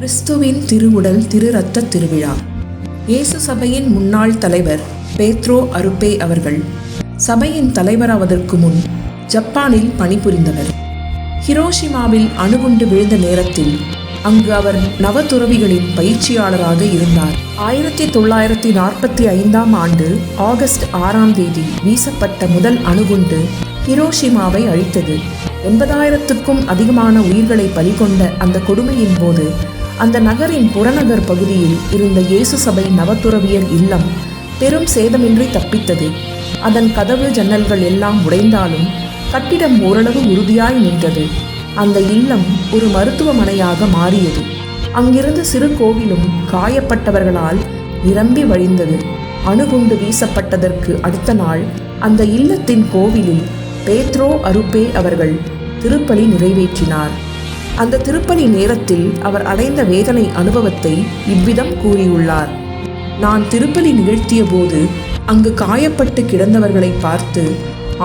கிறிஸ்துவின் திருவுடல் திரு ரத்த திருவிழா. இயேசு சபையின் முன்னாள் தலைவர் பேத்ரோ அருப்பே அவர்கள் சபையின் தலைவராவதற்கு முன் ஜப்பானில் பணிபுரிந்தவர். ஹிரோஷிமாவில் அணுகுண்டு விழுந்த நேரத்தில் அங்கு அவர் நவதுறவிகளின் பயிற்சியாளராக இருந்தார். ஆயிரத்தி தொள்ளாயிரத்தி நாற்பத்தி ஐந்தாம் ஆண்டு ஆகஸ்ட் ஆறாம் தேதி வீசப்பட்ட முதல் அணுகுண்டு ஹிரோஷிமாவை அழித்தது. எண்பதாயிரத்துக்கும் அதிகமான உயிர்களை பலிகொண்ட அந்த கொடுமையின் போது அந்த நகரின் புறநகர் பகுதியில் இருந்த இயேசு சபை நவத்துறவியர் இல்லம் பெரும் சேதமின்றி தப்பித்தது. அதன் கதவு ஜன்னல்கள் எல்லாம் உடைந்தாலும் கட்டிடம் ஓரளவு உறுதியாய் நின்றது. அந்த இல்லம் ஒரு மருத்துவமனையாக மாறியது. அங்கிருந்த சிறு கோவிலும் காயப்பட்டவர்களால் நிரம்பி வழிந்தது. அணுகுண்டு வீசப்பட்டதற்கு அடுத்த நாள் அந்த இல்லத்தின் கோவிலில் பேத்ரோ அருப்பே அவர்கள் திருப்பலி நிறைவேற்றினார். அந்த திருப்பலி நேரத்தில் அவர் அடைந்த வேதனை அனுபவத்தை இவ்விதம் கூறியுள்ளார். நான் திருப்பலி நிகழ்த்திய போது அங்கு காயப்பட்டு கிடந்தவர்களை பார்த்து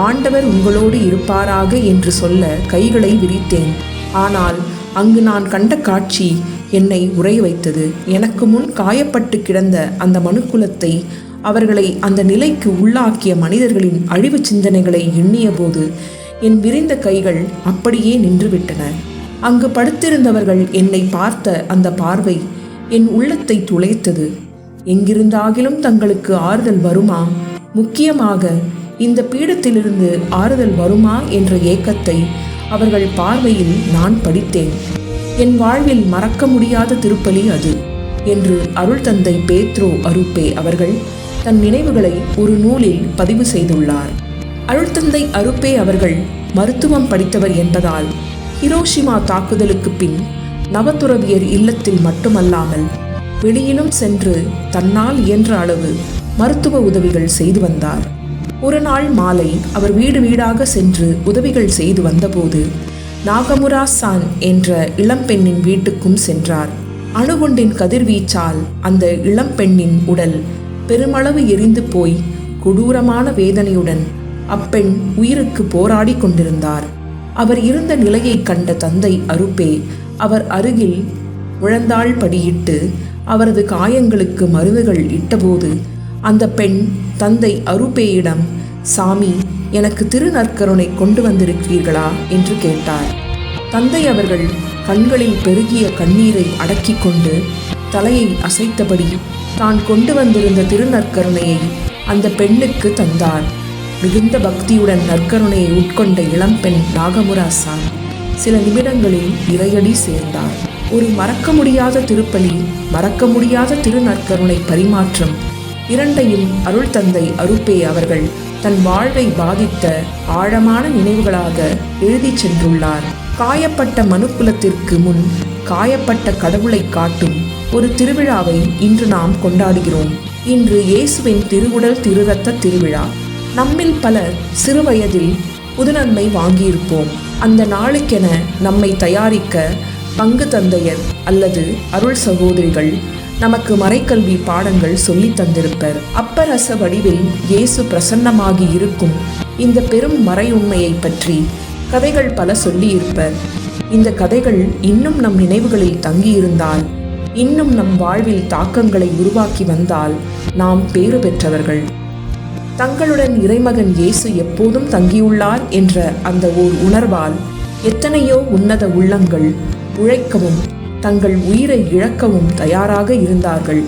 ஆண்டவர் உங்களோடு இருப்பாராக என்று சொல்ல கைகளை விரித்தேன். ஆனால் அங்கு நான் கண்ட காட்சி என்னை உரை வைத்தது. எனக்கு முன் காயப்பட்டு கிடந்த அந்த மனுக்குலத்தை அவர்களை அந்த நிலைக்கு உள்ளாக்கிய மனிதர்களின் அழிவு சிந்தனைகளை எண்ணியபோது என் விரிந்த கைகள் அப்படியே நின்றுவிட்டன. அங்கு படுத்திருந்தவர்கள் என்னை பார்த்த அந்த பார்வை என் உள்ளத்தை துளைத்தது. எங்கிருந்தாகிலும் தங்களுக்கு ஆறுதல் வருமா? முக்கியமாக இந்த பீடத்திலிருந்து ஆறுதல் வருமா என்ற ஏக்கத்தை அவர்கள் பார்வையில் நான் படித்தேன். என் வாழ்வில் மறக்க முடியாத திருப்பலி அது என்று அருள் தந்தை பேத்ரோ அருப்பே அவர்கள் தன் நினைவுகளை ஒரு நூலில் பதிவு செய்துள்ளார். அருள்தந்தை அருப்பே அவர்கள் மருத்துவம் படித்தவர் என்பதால் ஹிரோஷிமா தாக்குதலுக்கு பின் நவத்துறவியர் இல்லத்தில் மட்டுமல்லாமல் வெளியிலும் சென்று தன்னால் இயன்ற அளவு மருத்துவ உதவிகள் செய்து வந்தார். ஒரு நாள் மாலை அவர் வீடு வீடாக சென்று உதவிகள் செய்து வந்தபோது நாகமுரா சான் என்ற இளம்பெண்ணின் வீட்டுக்கும் சென்றார். அணுகுண்டின் கதிர்வீச்சால் அந்த இளம்பெண்ணின் உடல் பெருமளவு எரிந்து போய் கொடூரமான வேதனையுடன் அப்பெண் உயிருக்கு போராடி கொண்டிருந்தார். அவர் இருந்த நிலையை கண்ட தந்தை அருப்பே அவர் அருகில் முழந்தாள் படியிட்டு அவரது காயங்களுக்கு மருந்துகள் இட்டபோது அந்த பெண் தந்தை அருப்பேயிடம் சாமி எனக்கு திருநற்கருணை கொண்டு வந்திருக்கிறீர்களா? என்று கேட்டார். தந்தை அவர்கள் கண்களில் பெருகிய கண்ணீரை அடக்கிக் கொண்டு தலையை அசைத்தபடி தான் கொண்டு வந்திருந்த திருநற்கருணையை அந்த பெண்ணுக்கு தந்தார். மிகுந்த பக்தியுடன் நற்கருணையை உட்கொண்ட இளம்பெண் நாகமுராசான் சில நிமிடங்களில் இறையடி சேர்ந்தார். ஒரு மறக்க முடியாத திருப்பலி மறக்க முடியாத திருநற்கருணை பரிமாற்றம். இரண்டையும் அருள் தந்தை அருப்பே அவர்கள் தன் வாழ்வை பாதித்த ஆழமான நினைவுகளாக எழுதிச் சென்றுள்ளார். காயப்பட்ட மனுக்குலத்திற்கு முன் காயப்பட்ட கடவுளை காட்டும் ஒரு திருவிழாவை இன்று நாம் கொண்டாடுகிறோம். இன்று இயேசுவின் திருவுடல் திருரத்த திருவிழா. நம்மில் பலர் சிறுவயதில் புதுநன்மை வாங்கியிருப்போம். அந்த நாளுக்கென நம்மை தயாரிக்க பங்கு தந்தையர் அல்லது அருள் சகோதரிகள் நமக்கு மறைக்கல்வி பாடங்கள் சொல்லி தந்திருப்பர். அப்பரச வடிவில் இயேசு பிரசன்னமாகி இருக்கும். இந்த பெரும் மறை உண்மையை பற்றி கதைகள் பல சொல்லியிருப்பர். இந்த கதைகள் இன்னும் நம் நினைவுகளில் தங்கியிருந்தால் இன்னும் நம் வாழ்வில் தாக்கங்களை உருவாக்கி வந்தால் நாம் பேறு பெற்றவர்கள். தங்களுடன் இறைமகன் இயேசு எப்போதும் தங்கியுள்ளார் என்ற அந்த ஓர் உணர்வால் எத்தனையோ உன்னத உள்ளங்கள் உழைக்கவும் தங்கள் உயிரை இழக்கவும் தயாராக இருந்தார்கள்.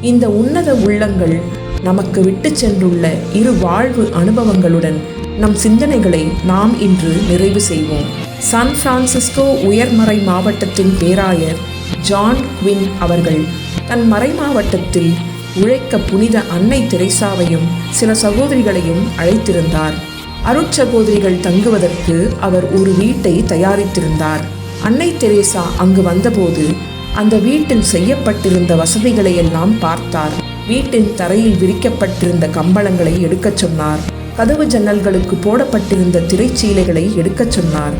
இந்த உன்னத உள்ளங்கள் நமக்கு விட்டு சென்றுள்ள இரு வாழ்வு அனுபவங்களுடன் நம் சிந்தனைகளை நாம் இன்று நிறைவு செய்வோம். சான் பிரான்சிஸ்கோ உயர்மறை மாவட்டத்தின் பேராயர் ஜான் குவின் அவர்கள் தன் மறை மாவட்டத்தில் உழைக்க புனித அன்னை தெரேசாவையும் சில சகோதரிகளையும் அழைத்திருந்தார். அருட்சகோதரிகள் தங்குவதற்கு அவர் ஒரு வீட்டை தயாரித்திருந்தார். அன்னை தெரேசா அங்கு வந்தபோது அந்த வீட்டில் செய்யப்பட்டிருந்த வசதிகளை எல்லாம் பார்த்தார். வீட்டின் தரையில் விரிக்கப்பட்டிருந்த கம்பளங்களை எடுக்கச் சொன்னார். கதவு ஜன்னல்களுக்கு போடப்பட்டிருந்த திரைச்சீலைகளை எடுக்கச் சொன்னார்.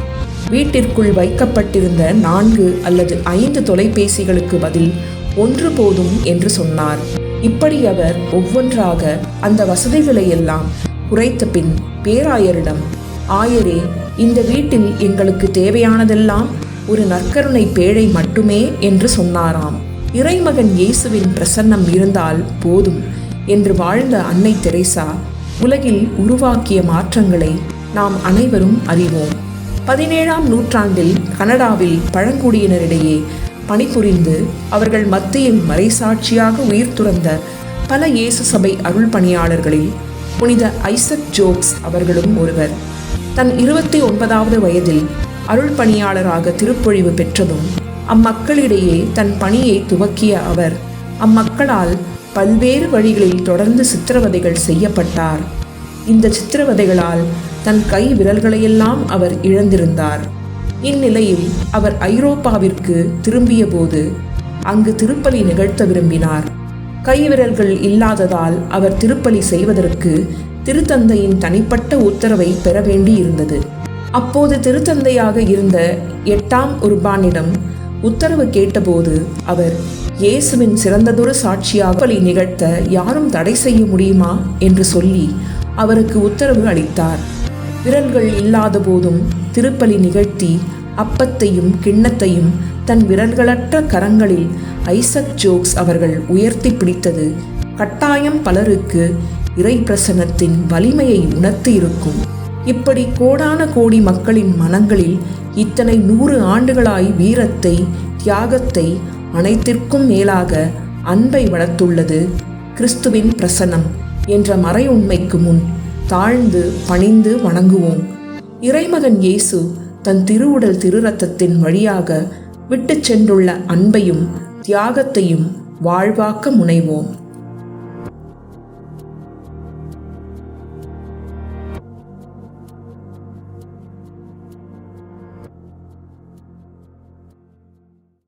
வீட்டிற்குள் வைக்கப்பட்டிருந்த நான்கு அல்லது ஐந்து தொலைபேசிகளுக்கு பதில் ஒன்று போதும் என்று சொன்னார். இப்படி அவர் ஒவ்வொன்றாக அந்த வசதிகளை எல்லாம் குறைத்த பின் பேராயரிடம் ஆயரே இந்த வீட்டில் எங்களுக்கு தேவையானதெல்லாம் ஒரு நற்கருணை பேழை மட்டுமே என்று சொன்னாராம். இறைமகன் இயேசுவின் பிரசன்னம் இருந்தால் போதும் என்று வாழ்ந்த அன்னை தெரேசா உலகில் உருவாக்கிய மாற்றங்களை நாம் அனைவரும் அறிவோம். பதினேழாம் நூற்றாண்டில் கனடாவில் பழங்குடியினரிடையே பணிபுரிந்து அவர்கள் மத்தியில் மறைசாட்சியாக உயிர் துறந்த பல இயேசு சபை அருள் பணியாளர்களில் புனித ஐசக் ஜோக்ஸ் அவர்களும் ஒருவர். தன் இருபத்தி ஒன்பதாவது வயதில் அருள் பணியாளராக திருப்பொழிவு பெற்றதும் அம்மக்களிடையே தன் பணியை துவக்கிய அவர் அம்மக்களால் பல்வேறு வழிகளில் தொடர்ந்து சித்திரவதைகள் செய்யப்பட்டார். இந்த சித்திரவதைகளால் தன் கை விரல்களையெல்லாம் அவர் இழந்திருந்தார். இந்நிலையில் அவர் ஐரோப்பாவிற்கு திரும்பிய போது அங்கு திருப்பலி நிகழ்த்த விரும்பினார். கைவிரல்கள் இல்லாததால் அவர் திருப்பலி செய்வதற்கு திருத்தந்தையின் தனிப்பட்ட உத்தரவை பெற வேண்டியிருந்தது. அப்போது திருத்தந்தையாக இருந்த எட்டாம் உர்பானிடம் உத்தரவு கேட்டபோது அவர் இயேசுவின் சிறந்ததொரு சாட்சியாக பலி நிகழ்த்த யாரும் தடை செய்ய முடியுமா? என்று சொல்லி அவருக்கு உத்தரவு அளித்தார். விரல்கள் இல்லாத போதும் திருப்பலி நிகழ்த்தி அப்பத்தையும் கிண்ணத்தையும் தன் விரல்களற்ற கரங்களில் ஐசக் ஜோக்ஸ் அவர்கள் உயர்த்தி பிடித்தது. கட்டாயம் பலருக்கு இறை பிரசனத்தின் வலிமையை உணர்த்தி இருக்கும் இப்படி கோடான கோடி மக்களின் மனங்களில் இத்தனை நூறு ஆண்டுகளாய் வீரத்தை தியாகத்தை அனைத்திற்கும் மேலாக அன்பை வளர்த்துள்ளது கிறிஸ்துவின் பிரசனம் என்ற மறை உண்மைக்கு முன் தாழ்ந்து பணிந்து வணங்குவோம். இறைமகன் இயேசு தன் திருவுடல் திருரத்தத்தின் வழியாக விட்டு சென்றுள்ள அன்பையும் தியாகத்தையும் வாழ்வாக்க முனைவோம்.